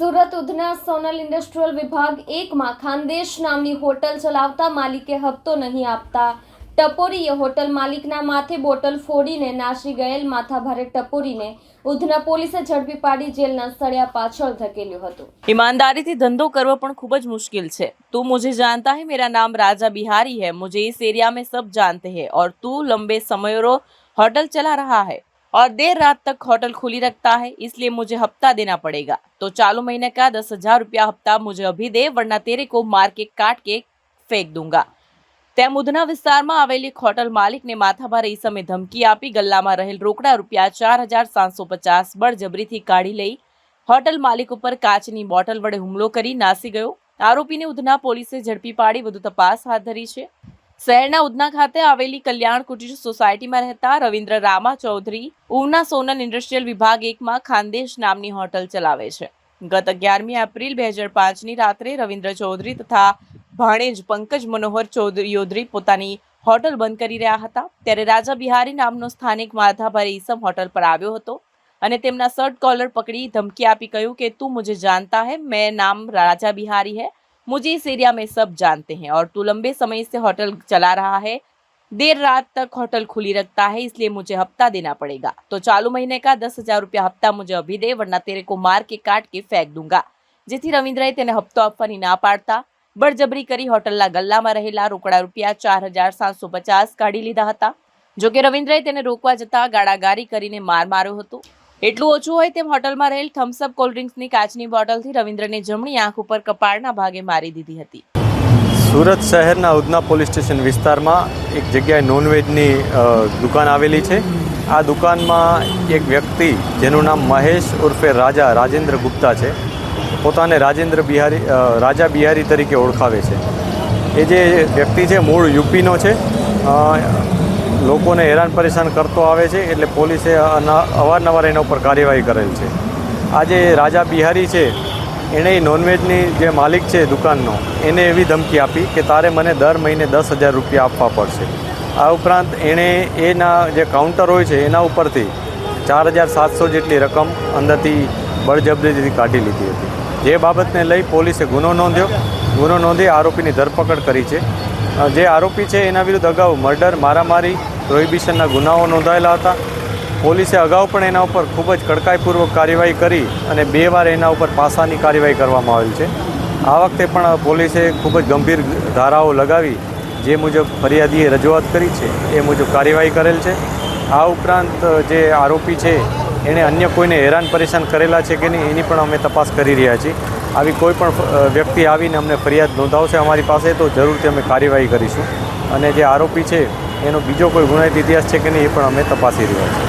Surat Udhna Sonal industrial વિભાગ એકમાં ખાનદેશ નામની હોટલ ચલાવતા માલિકે હપ્તો નહીં આપતા. ટપોરીએ હોટલ માલિકના માથે બોટલ ફોડીને નાશી ગયેલ માથાભારે ટપોરીને ઉધના પોલીસે ઝડપી પાડી જેલના સળિયા પાછળ ધકેલ્યું હતું. ઈમાનદારીથી ધંધો કરવો પણ ખૂબ જ મુશ્કેલ છે. તું મુજે જાનતા હે, મેરા નામ રાજા બિહારી હે. મુજે ઇસ એરિયા મેં સબ જાનતે હે. ઓર તું લંબે સમયરો હોટલ ચલા રહા હૈ. और देर रात तक होटल खुली रखता है इसलिए मुझे हफ्ता देना पड़ेगा तो चालू महीने का दस हजार रुपया हफ्ता मुझे अभी दे वरना तेरे को मार के काट के फेंक दूंगा તેમ ઉધના વિસ્તારમાં આવેલી એક હોટલ માલિકને માથાભારે ઈસમે ધમકી આપી ગલ્લામાં રહેલ રોકડા રૂપિયા ચાર હજાર સાતસો પચાસ બળજબરીથી કાઢી લઈ હોટલ માલિક ઉપર કાચની બોટલ વડે હુમલો કરી નાસી ગયો આરોપીને ઉધના પોલીસે ઝડપી પાડી વધુ તપાસ હાથ ધરી છે શહેરના ઉધના ખાતે આવેલી કલ્યાણ કુટીર સોસાયટીમાં રહેતા રવિન્દ્ર રામા ચૌધરી ઉના સોનલ ઇન્ડસ્ટ્રીયલ વિભાગ એકમાં ખાનદેશ નામની હોટલ ચલાવે છે. ગત અગિયારમી એપ્રિલ બે હજાર પાંચની રાત્રે રવિન્દ્ર ચૌધરી તથા ભાણેજ પંકજ મનોહર ચૌધરી યોધરી પોતાની હોટલ બંધ કરી રહ્યા હતા. ત્યારે રાજા બિહારી નામનો સ્થાનિક માધાભાઈ ઈસમ હોટલ પર આવ્યો હતો અને તેમના શર્ટ કોલર પકડી ધમકી આપી કહ્યું કે, તું મુજે જાનતા હે, મેં નામ રાજા બિહારી હે मुझे इस एरिया में सब जानते हैं और तू लंबे समय से होटल चला रहा है देर रात तक होटल खुली रखता है इसलिए मुझे हफ्ता देना पड़ेगा तो चालू महीने का दस हजार रुपया हफ्ता मुझे अभी दे वरना तेरे को मार के काट के फेंक दूंगा જેથી રવિન્દ્રએ તેને હપ્તો આપવાની ના પાડતા બળજબરી કરી હોટલના ગલ્લામાં રહેલા રોકડા રૂપિયા ચાર હજાર સાતસો પચાસ કાઢી લીધા હતા જો કે રવિન્દ્રએ તેને રોકવા જતા ગાળાગારી કરીને માર માર્યો હતો એટલું ઓછું હોય તેમ હોટલમાં રહેલ થમ્સઅપ કોલ્ડ્રિંક્સની કાચની બોટલથી રવિન્દ્રને જમણી આંખ ઉપર કપાળના ભાગે મારી દીધી હતી. સુરત શહેરના ઉધના પોલીસ સ્ટેશન વિસ્તારમાં એક જગ્યાએ નોનવેજની દુકાન આવેલી છે. આ દુકાનમાં એક વ્યક્તિ જેનું નામ મહેશ ઉર્ફે રાજા રાજેન્દ્ર ગુપ્તા છે. પોતાને રાજેન્દ્ર બિહારી રાજા બિહારી તરીકે ઓળખાવે છે. એ જે વ્યક્તિ છે, મૂળ યુપીનો છે. લોકોને હેરાન પરેશાન કરતો આવે છે એટલે પોલીસે અવારનવાર એના ઉપર કાર્યવાહી કરેલ છે. આજે રાજા બિહારી છે, એણે નોનવેજની જે માલિક છે દુકાનનો, એને એવી ધમકી આપી કે તારે મને દર મહિને દસ હજાર રૂપિયા આપવા પડશે. આ ઉપરાંત એણે એના જે કાઉન્ટર હોય છે, એના ઉપરથી ચાર હજાર સાતસો જેટલી રકમ અંદરથી બળજબરીથી કાઢી લીધી હતી. જે બાબતને લઈ પોલીસે ગુનો નોંધ્યો. ગુનો નોંધી આરોપીની ધરપકડ કરી છે. જે આરોપી છે, એના વિરુદ્ધ અગાઉ મર્ડર, મારામારી, પ્રોહિબિશનના ગુનાઓ નોંધાયેલા હતા. પોલીસે અગાઉ પણ એના ઉપર ખૂબ જ કડકાઈપૂર્વક કાર્યવાહી કરી અને બે વાર એના ઉપર પાસાની કાર્યવાહી કરવામાં આવેલ છે. આ વખતે પણ પોલીસે ખૂબ જ ગંભીર ધારાઓ લગાવી, જે મુજબ ફરિયાદીએ રજૂઆત કરી છે, એ મુજબ કાર્યવાહી કરેલ છે. આ ઉપરાંત જે આરોપી છે એણે અન્ય કોઈને હેરાન પરેશાન કરેલા છે કે નહીં, એની પણ અમે તપાસ કરી રહ્યા છીએ. આવી કોઈ પણ વ્યક્તિ આવીને અમને ફરિયાદ નોંધાવશે અમારી પાસે, તો જરૂરથી અમે કાર્યવાહી કરીશું. અને જે આરોપી છે, એનો બીજો કોઈ ગુનાહિત ઇતિહાસ છે કે નહીં, એ પણ અમે તપાસી રહ્યા છીએ.